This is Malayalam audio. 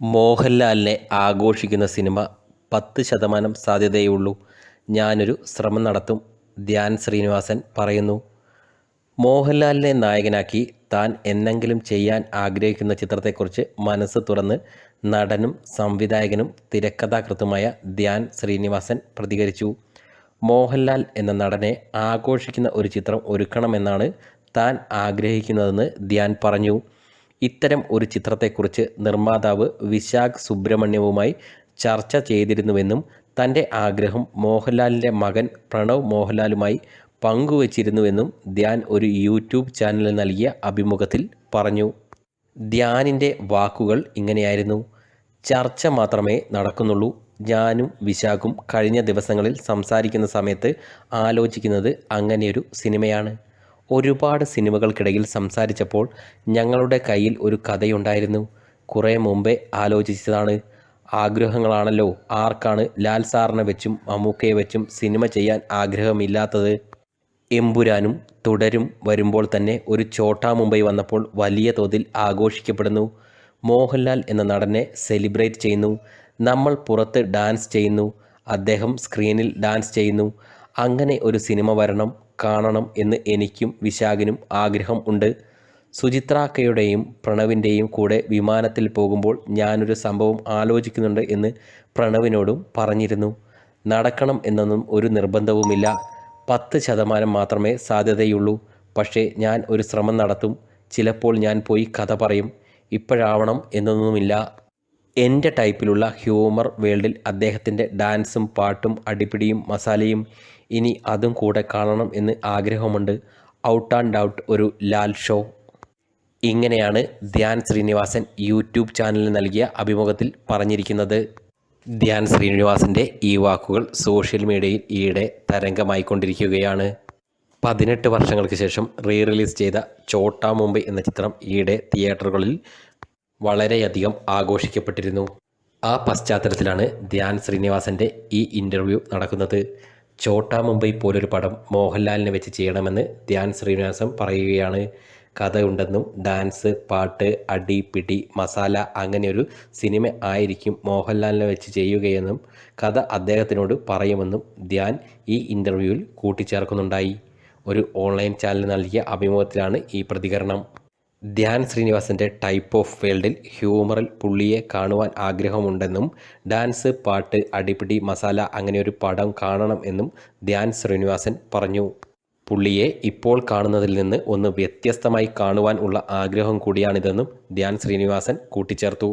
മോഹൻലാലിനെ ആഘോഷിക്കുന്ന സിനിമ പത്ത് ശതമാനം സാധ്യതയുള്ളൂ ഞാനൊരു ശ്രമം നടത്തും ധ്യാൻ ശ്രീനിവാസൻ പറയുന്നു. മോഹൻലാലിനെ നായകനാക്കി താൻ എന്നെങ്കിലും ചെയ്യാൻ ആഗ്രഹിക്കുന്ന ചിത്രത്തെക്കുറിച്ച് മനസ്സ് തുറന്ന് നടനും സംവിധായകനും തിരക്കഥാകൃത്തുമായ ധ്യാൻ ശ്രീനിവാസൻ പ്രതികരിച്ചു. മോഹൻലാൽ എന്ന നടനെ ആഘോഷിക്കുന്ന ഒരു ചിത്രം ഒരുക്കണമെന്നാണ് താൻ ആഗ്രഹിക്കുന്നതെന്ന് ധ്യാൻ പറഞ്ഞു. ഇത്തരം ഒരു ചിത്രത്തെക്കുറിച്ച് നിർമ്മാതാവ് വിശാഖ് സുബ്രഹ്മണ്യവുമായി ചർച്ച ചെയ്തിരുന്നുവെന്നും തന്റെ ആഗ്രഹം മോഹൻലാലിന്റെ മകൻ പ്രണവ് മോഹൻലാലുമായി പങ്കുവച്ചിരുന്നുവെന്നും ധ്യാൻ ഒരു യൂട്യൂബ് ചാനലിൽ നൽകിയ അഭിമുഖത്തിൽ പറഞ്ഞു. ധ്യാനിന്റെ വാക്കുകൾ ഇങ്ങനെയായിരുന്നു. ചർച്ച മാത്രമേ നടക്കുന്നുള്ളൂ. ഞാനും വിശാഖും കഴിഞ്ഞ ദിവസങ്ങളിൽ സംസാരിക്കുന്ന സമയത്ത് ആലോചിക്കുന്നത് അങ്ങനെയൊരു സിനിമയാണ്. ഒരുപാട് സിനിമകൾക്കിടയിൽ സംസാരിച്ചപ്പോൾ ഞങ്ങളുടെ കയ്യിൽ ഒരു കഥയുണ്ടായിരുന്നു. കുറേ മുമ്പേ ആലോചിച്ചതാണ്. ആഗ്രഹങ്ങളാണല്ലോ ആർക്കാണ് ലാൽ സാറിനെ വെച്ചും മമ്മൂക്കയെ വെച്ചും സിനിമ ചെയ്യാൻ ആഗ്രഹമില്ലാത്തത്? എമ്പുരാനും തുടരും വരുമ്പോൾ തന്നെ ഒരു ചോട്ടാ മുംബൈ വന്നപ്പോൾ വലിയ തോതിൽ ആഘോഷിക്കപ്പെടുന്നു. മോഹൻലാൽ എന്ന നടനെ സെലിബ്രേറ്റ് ചെയ്യുന്നു. നമ്മൾ പുറത്ത് ഡാൻസ് ചെയ്യുന്നു. അദ്ദേഹം സ്ക്രീനിൽ ഡാൻസ് ചെയ്യുന്നു. അങ്ങനെ ഒരു സിനിമ വരണം. കാണണം എന്ന് എനിക്കും വിശാഖിനും ആഗ്രഹം ഉണ്ട്. സുചിത്രാക്കയുടെയും പ്രണവിന്റെയും കൂടെ വിമാനത്തിൽ പോകുമ്പോൾ ഞാനൊരു സംഭവം ആലോചിക്കുന്നുണ്ട് എന്ന് പ്രണവിനോടും പറഞ്ഞിരുന്നു. നടക്കണം എന്നൊന്നും ഒരു നിർബന്ധവുമില്ല. പത്ത് ശതമാനം മാത്രമേ സാധ്യതയുള്ളൂ. പക്ഷേ ഞാൻ ഒരു ശ്രമം നടത്തും. ചിലപ്പോൾ ഞാൻ പോയി കഥ പറയും. ഇപ്പോഴാവണം എന്നൊന്നുമില്ല. എന്റെ ടൈപ്പിലുള്ള ഹ്യൂമർ വേൾഡിൽ അദ്ദേഹത്തിന്റെ ഡാൻസും പാട്ടും അടിപിടിയും മസാലയും ഇനി അതും കൂടെ കാണണം എന്ന് ആഗ്രഹമുണ്ട്. ഔട്ട് ആൻഡ് ഔട്ട് ഒരു ലാൽ ഷോ ഇങ്ങനെയാണ് ധ്യാൻ ശ്രീനിവാസൻ യൂട്യൂബ് ചാനലിൽ നൽകിയ അഭിമുഖത്തിൽ പറഞ്ഞിരിക്കുന്നത്. ധ്യാൻ ശ്രീനിവാസന്റെ ഈ വാക്കുകൾ സോഷ്യൽ മീഡിയയിൽ ഈയിടെ തരംഗമായിക്കൊണ്ടിരിക്കുകയാണ്. പതിനെട്ട് വർഷങ്ങൾക്ക് ശേഷം റീ റിലീസ് ചെയ്ത ചോട്ടാ മുംബൈ എന്ന ചിത്രം ഈയിടെ തിയേറ്ററുകളിൽ വളരെയധികം ആഘോഷിക്കപ്പെട്ടിരുന്നു. ആ പശ്ചാത്തലത്തിലാണ് ധ്യാൻ ശ്രീനിവാസന്റെ ഈ ഇന്റർവ്യൂ നടക്കുന്നത്. ചോട്ടാ മുംബൈ പോലൊരു പടം മോഹൻലാലിനെ വെച്ച് ചെയ്യണമെന്ന് ധ്യാൻ ശ്രീനിവാസം പറയുകയാണ്. കഥ ഉണ്ടെന്നും ഡാൻസ് പാട്ട് അടി പിടി മസാല അങ്ങനെയൊരു സിനിമ ആയിരിക്കും മോഹൻലാലിനെ വെച്ച് ചെയ്യുകയെന്നും കഥ അദ്ദേഹത്തിനോട് പറയുമെന്നും ധ്യാൻ ഈ ഇന്റർവ്യൂവിൽ കൂട്ടിച്ചേർക്കുന്നുണ്ടായി. ഒരു ഓൺലൈൻ ചാനൽ നൽകിയ അഭിമുഖത്തിലാണ് ഈ പ്രതികരണം. ധ്യാൻ ശ്രീനിവാസന്റെ ടൈപ്പ് ഓഫ് ഫീൽഡിൽ ഹ്യൂമറിൽ പുള്ളിയെ കാണുവാൻ ആഗ്രഹമുണ്ടെന്നും ഡാൻസ് പാട്ട് അടിപിടി മസാല അങ്ങനെ ഒരു പടം കാണണം എന്നും ധ്യാൻ ശ്രീനിവാസൻ പറഞ്ഞു. പുള്ളിയെ ഇപ്പോൾ കാണുന്നതിൽ നിന്ന് ഒന്ന് വ്യത്യസ്തമായി കാണുവാൻ ഉള്ള ആഗ്രഹം കൂടിയാണിതെന്നും ധ്യാൻ ശ്രീനിവാസൻ കൂട്ടിച്ചേർത്തു.